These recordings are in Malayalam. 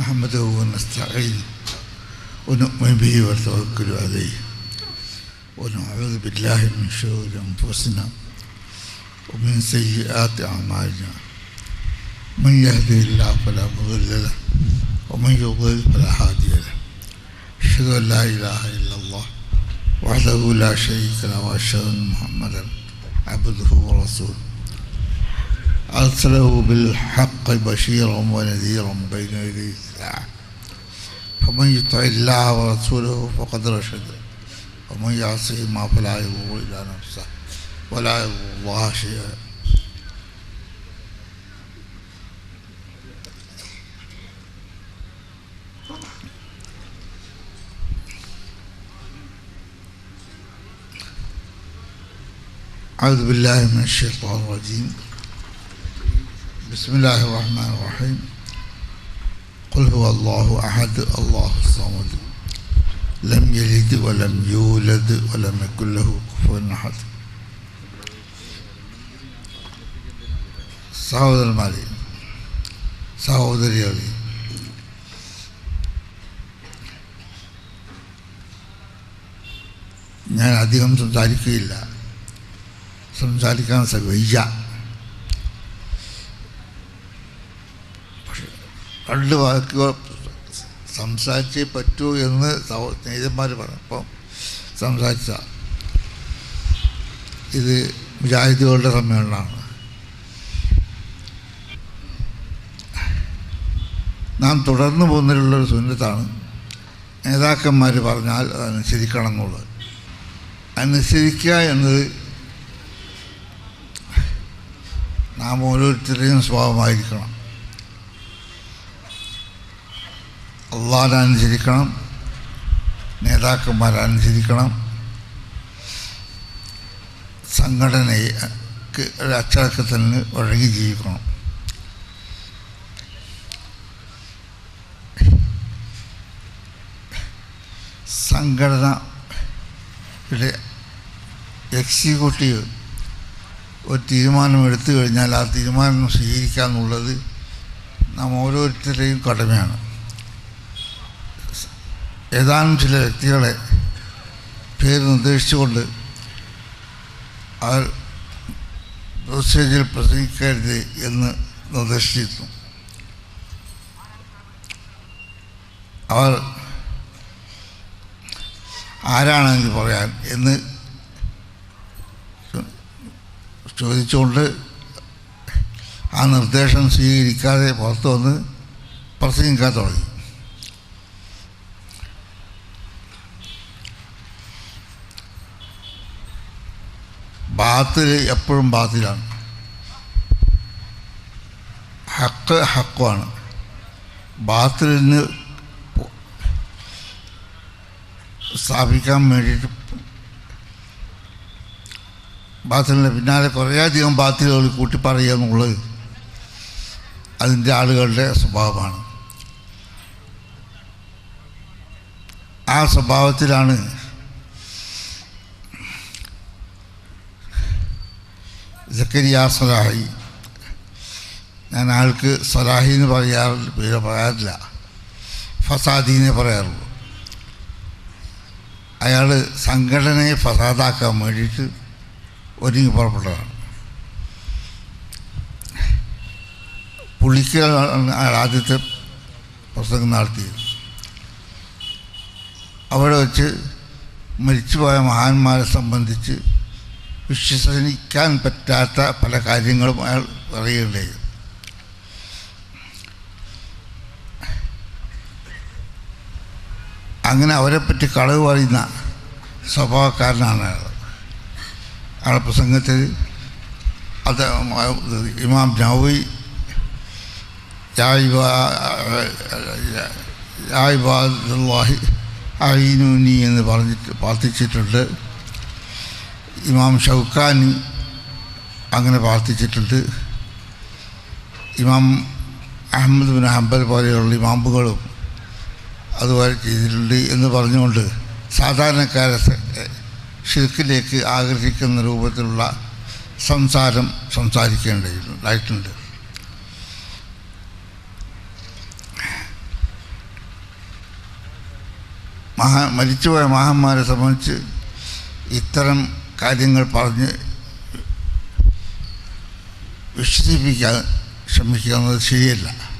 نحمده ونستعين ونؤمن به ونتوكل عليه. ونعوذ بالله من شرور أنفسنا ومن سيئات أعمالنا. من يهده الله فلا مضل له ومن يضلل فلا هادي له. أشهد أن لا إله إلا الله وحده لا شريك له وأشهد أن محمدا عبده ورسوله. أرسله بالحق بشيرا ونذيرا بين يدي الساعة. فمن يطع الله ورسوله فقد رشد ومن يعصهما فلا يضر إلا نفسه ولا يضر الله شيئا. أعوذ بالله من الشيطان الرجيم. بسم الله الرحمن الرحيم قل هو الله أحد الله الصمد لم يلد ولم يولد ولم يكن له كفوا أحد സഹോദരന്മാരെ സഹോദരികളെ ഞാൻ അധികം സംസാരിക്കുകയില്ല സംസാരിക്കാൻ സ- വയ്യ രണ്ട് വാക്കുകൾ സംസാരിച്ചേ പറ്റൂ എന്ന് നേതന്മാർ പറഞ്ഞു. പറഞ്ഞപ്പം സംസാരിച്ച ഇത് മുജാഹിദുകളുടെ സമ്മേളനമാണ്. നാം തുടർന്നു പോകുന്നതിലുള്ളൊരു സുന്നത്താണ്. നേതാക്കന്മാർ പറഞ്ഞാൽ അത് അനുസരിക്കണം എന്നുള്ളത് അനുസരിക്കുക എന്നത് നാം ഓരോരുത്തരുടെയും സ്വഭാവമായിരിക്കണം. അള്ളാഹിനെ അനുസരിക്കണം നേതാക്കന്മാരെ സംഘടനയ്ക്ക് ഒരു അച്ചടക്കത്തിന് വഴങ്ങി ജീവിക്കണം. സംഘടനയുടെ എക്സിക്യൂട്ടീവ് ഒരു തീരുമാനം എടുത്തു കഴിഞ്ഞാൽ ആ തീരുമാനം സ്വീകരിക്കുക എന്നുള്ളത് നാം ഓരോരുത്തരുടെയും കടമയാണ്. ഏതാനും ചില വ്യക്തികളെ പേര് നിർദ്ദേശിച്ചുകൊണ്ട് അവർ സ്റ്റേജിൽ പ്രസംഗിക്കരുത് എന്ന് നിർദ്ദേശിച്ചിരുന്നു. അവർ ആരാണെന്ന് പറയാൻ എന്ന് ചോദിച്ചുകൊണ്ട് ആ നിർദ്ദേശം സ്വീകരിക്കാതെ പുറത്തു വന്ന് പ്രസംഗിക്കാൻ തുടങ്ങി. ബാത്തിൽ എപ്പോഴും ബാത്തിലാണ്. ഹക്ക് ഹക്കുമാണ് നിന്ന് സ്ഥാപിക്കാൻ വേണ്ടിയിട്ട് ബാത്തിലിന്റെ പിന്നാലെ കുറേയധികം ബാത്തിലുകൾ കൂട്ടി പറയുക എന്നുള്ളത് അതിന്റെ ആളുകളുടെ സ്വഭാവമാണ്. ആ സ്വഭാവത്തിലാണ് ജക്കരിയ സലാഹി. ഞാൻ ആൾക്ക് സലാഹി എന്ന് പറയാറില്ല പേര് പറയാറില്ല. ഫസാദി എന്നേ പറയാറുള്ളൂ. അയാൾ സംഘടനയെ ഫസാദാക്കാൻ വേണ്ടിയിട്ട് ഒരുങ്ങി പുറപ്പെട്ടതാണ്. പുള്ളിക്കലാണ് അയാൾ ആദ്യത്തെ പ്രസംഗം നടത്തിയത്. അവിടെ വെച്ച് മരിച്ചുപോയ മഹാന്മാരെ സംബന്ധിച്ച് വിശ്വസിക്കാൻ പറ്റാത്ത പല കാര്യങ്ങളും അയാൾ പറയുകയുണ്ടായി. അങ്ങനെ അവരെപ്പറ്റി കളവ് പറയുന്ന സ്വഭാവക്കാരനാണ് അയാൾ. അയാളുടെ പ്രസംഗത്തിൽ അത് ഇമാം നവി യായിബാദുല്ലാഹി അയിനുനി എന്ന് പറഞ്ഞിട്ട് പ്രാർത്ഥിച്ചിട്ടുണ്ട്. ഇമാം ഷൗക്കാനി അങ്ങനെ പ്രാർത്ഥിച്ചിട്ടുണ്ട്. ഇമാം അഹമ്മദ് ബിൻ ഹംബൽ പോലെയുള്ള ഇമാമ്പുകളും അതുപോലെ ചെയ്തിട്ടുണ്ട് എന്ന് പറഞ്ഞുകൊണ്ട് സാധാരണക്കാരെ ഷിർക്കിലേക്ക് ആകർഷിക്കുന്ന രൂപത്തിലുള്ള സംസാരം സംസാരിക്കേണ്ടതായിട്ടുണ്ട്. മഹാ മരിച്ചുപോയ മഹാന്മാരെ സംബന്ധിച്ച് ഇത്തരം കാര്യങ്ങൾ പറഞ്ഞ് വിശദീപിക്കാൻ ശ്രമിക്കുന്നത് ശരിയല്ല.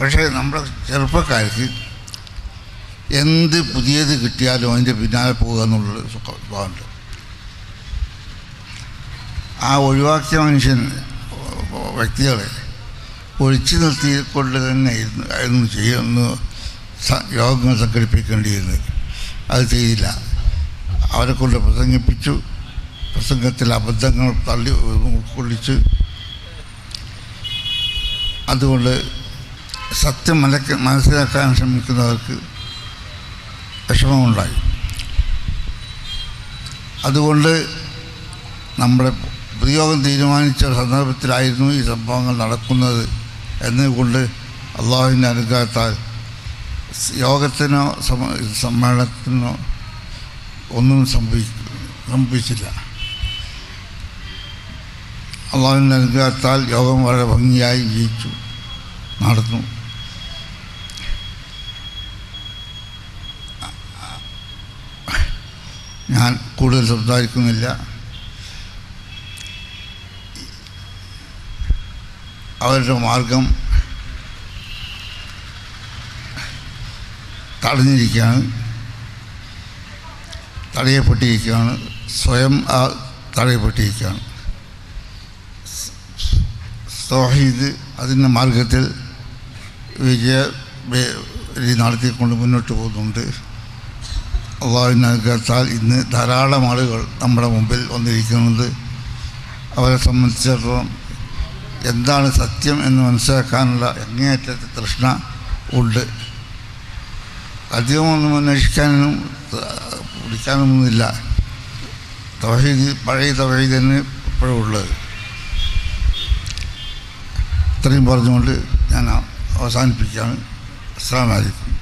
പക്ഷേ നമ്മുടെ ചെറുപ്പക്കാർക്ക് എന്ത് പുതിയത് കിട്ടിയാലും അതിന്റെ പിന്നാലെ പോകുക എന്നുള്ളത് സ്വഭാവമുണ്ട് ആ ഒഴിവാക്കിയ മനുഷ്യൻ വ്യക്തികളെ ഒഴിച്ചു നിർത്തിക്കൊണ്ട് തന്നെ ആയിരുന്നു ചെയ്യുന്നു യോഗങ്ങൾ സംഘടിപ്പിക്കേണ്ടിയിരുന്നത്. അത് ചെയ്തില്ല അവരെ കൊണ്ട് പ്രസംഗിപ്പിച്ചു. പ്രസംഗത്തിൽ അബദ്ധങ്ങൾ തള്ളി ഉൾക്കൊള്ളിച്ച്. അതുകൊണ്ട് സത്യം മനക്ക മനസ്സിലാക്കാൻ ശ്രമിക്കുന്നവർക്ക് വിഷമമുണ്ടായി. അതുകൊണ്ട് നമ്മുടെ ഉപയോഗം തീരുമാനിച്ച സന്ദർഭത്തിലായിരുന്നു ഈ സംഭവങ്ങൾ നടക്കുന്നത്. എന്നുകൊണ്ട് അള്ളാഹുവിന്റെ അനുഗ്രഹത്താൽ യോഗത്തിനോ സമ- സമ്മേളനത്തിനോ ഒന്നും സംഭവി സംഭവിച്ചില്ല. അള്ളാഹുവിന്റെ അനുഗ്രഹത്താൽ യോഗം വളരെ ഭംഗിയായി ജയിച്ചു നടന്നു. ഞാൻ കൂടുതൽ സംസാരിക്കുന്നില്ല. അവരുടെ മാർഗം തടഞ്ഞിരിക്കുകയാണ് തടയപ്പെട്ടിരിക്കുകയാണ് സ്വയം ആ തടയപ്പെട്ടിരിക്കുകയാണ്. സോഹീദ് അതിന്റെ മാർഗത്തിൽ വിജയ നടത്തിക്കൊണ്ട് മുന്നോട്ട് പോകുന്നുണ്ട്. അള്ളാഹുവിന്റെ ഇന്ന് ധാരാളം ആളുകൾ നമ്മുടെ മുമ്പിൽ വന്നിരിക്കുന്നത് അവരെ സംബന്ധിച്ചിടത്തോളം എന്താണ് സത്യം എന്ന് മനസ്സിലാക്കാനുള്ള അങ്ങേയറ്റത്തെ തൃഷ്ണ ഉണ്ട്. അധികമൊന്നും അന്വേഷിക്കാനും പിടിക്കാനൊന്നുമില്ല. തവഹീദ് പഴയ തവഹീദ് തന്നെ ഇപ്പോഴും ഉള്ളത്. ഇത്രയും പറഞ്ഞുകൊണ്ട് ഞാൻ അവസാനിപ്പിക്കുകയാണ്. അസ്സാം വലൈക്കും